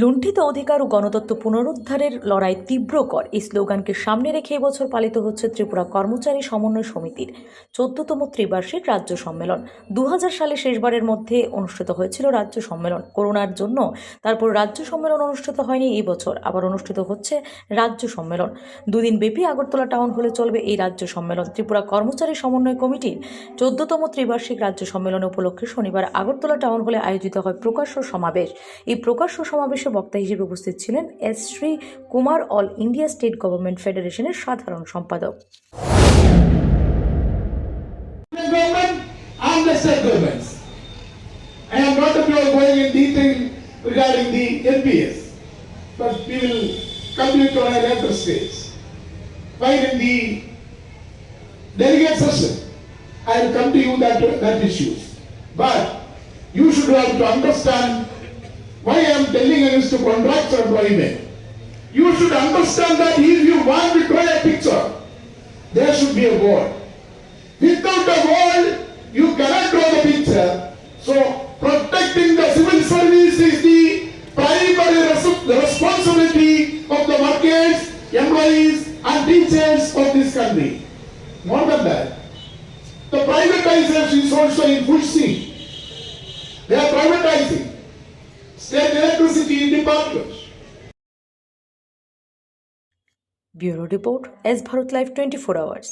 লুণ্ঠিত অধিকার ও গণতত্ত্ব পুনরুদ্ধারের লড়াই তীব্রকর এই স্লোগানকে সামনে রেখে এবছর পালিত হচ্ছে ত্রিপুরা কর্মচারী সমন্বয় সমিতির চোদ্দতম ত্রিবার্ষিক রাজ্য সম্মেলন। দু হাজার সালে শেষবারের মধ্যে অনুষ্ঠিত হয়েছিল রাজ্য সম্মেলন। করোনার জন্য তারপর রাজ্য সম্মেলন অনুষ্ঠিত হয়নি এই বছর, আবার অনুষ্ঠিত হচ্ছে রাজ্য সম্মেলন। দুদিন ব্যাপী আগরতলা টাউন হলে চলবে এই রাজ্য সম্মেলন। ত্রিপুরা কর্মচারী সমন্বয় কমিটির চোদ্দতম ত্রিবার্ষিক রাজ্য সম্মেলন উপলক্ষে শনিবার আগরতলা টাউন হলে আয়োজিত হয় প্রকাশ্য সমাবেশ। এই প্রকাশ্য সমাবেশে বক্তা হিসেবে উপস্থিত ছিলেন S Sri Kumar all India state government ফেডারেশনের সাধারণ সম্পাদক delegate session, I will come to you that, that issues. But you should have to understand why I am telling is to contractor employment. You should understand that if you want to draw a picture, there should be a board. Without a wall, you cannot draw the picture. So, protecting the civil service is the primary res- the responsibility of the workers, employees, and teachers of this country. More than that, the privatization is also in full swing. They are privatizing state electricity as bharat twenty four hours